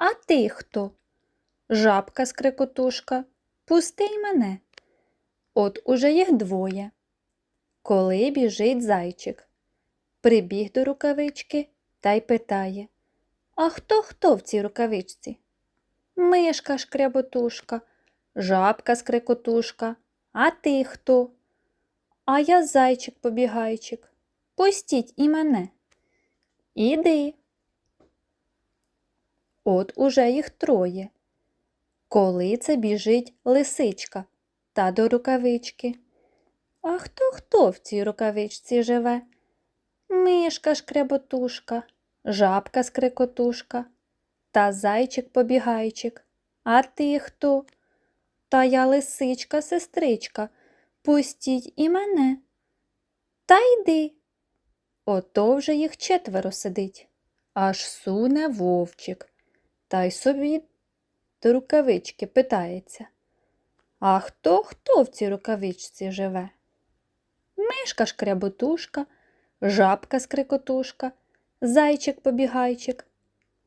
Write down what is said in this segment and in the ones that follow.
А ти хто? Жабка скрикотушка. Пусти й мене. От уже їх двоє. Коли біжить зайчик. Прибіг до рукавички та й питає А хто хто в цій рукавичці? Мишка шкряботушка, жабка скрикотушка. А ти хто? А я зайчик побігайчик. Пустіть і мене. Іди. От уже їх троє. Коли це біжить лисичка та до рукавички. А хто хто в цій рукавичці живе? Мишка шкряботушка, жабка скрикотушка та зайчик побігайчик. А ти хто? Та я лисичка, сестричка. Пустіть і мене. Та йди. Ото вже їх четверо сидить. Аж суне вовчик. Та й собі до рукавички питається. А хто хто в цій рукавичці живе? Мишка шкряботушка, жабка скрикотушка, зайчик побігайчик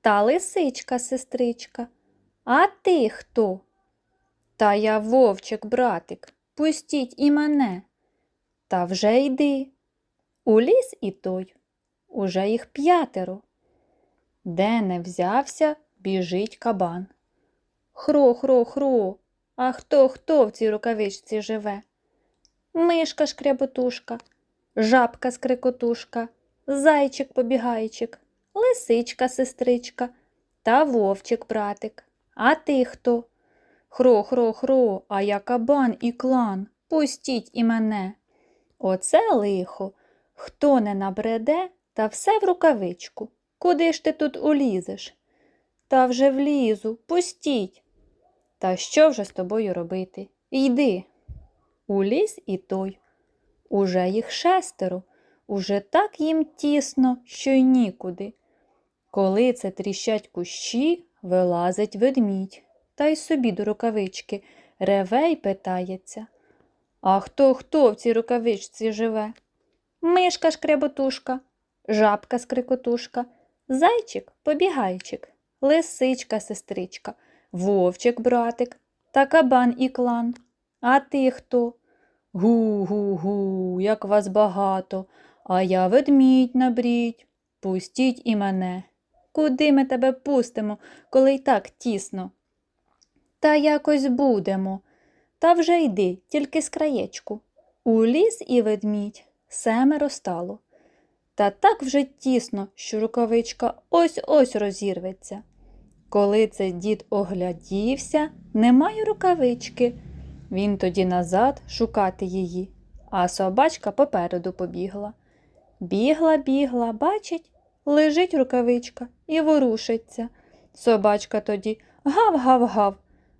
та лисичка сестричка. А ти хто? Та я вовчик, братик, пустіть і мене. Та вже йди. У ліс і той. Уже їх п'ятеро. Де не взявся, біжить кабан. Хро, хро, хро. А хто хто в цій рукавичці живе? Мишка шкряботушка, жабка скрикотушка, зайчик побігайчик, лисичка сестричка та вовчик братик. А ти хто? Хро, хро, хро, а я кабан і клан. Пустіть і мене. Оце лихо. Хто не набреде, та все в рукавичку. Куди ж ти тут улізеш? Та вже влізу, пустіть. Та що вже з тобою робити? Йди. У ліс і той. Уже їх шестеро, уже так їм тісно, що й нікуди. Коли це тріщать кущі, вилазить ведмідь, та й собі до рукавички реве й питається. А хто хто в цій рукавичці живе? Мишка шкряботушка, жабка скрикотушка, зайчик побігайчик, лисичка сестричка, вовчик братик та кабан і клан. А ти хто? Гу-гу-гу, як вас багато, а я ведмідь набрідь. Пустіть і мене. Куди ми тебе пустимо, коли й так тісно? Та якось будемо. Та вже йди, тільки з краєчку. У ліс і ведмідь семеро стало. Та так вже тісно, що рукавичка ось ось розірветься. Коли це дід оглядівся, немає рукавички. Він тоді назад шукати її, а собачка попереду побігла. Бігла, бігла, бачить, лежить рукавичка і ворушиться. Собачка тоді гав-гав-гав.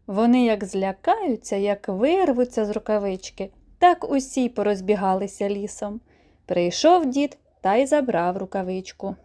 Вони як злякаються, як вирвуться з рукавички, так усі порозбігалися лісом. Прийшов дід та й забрав рукавичку.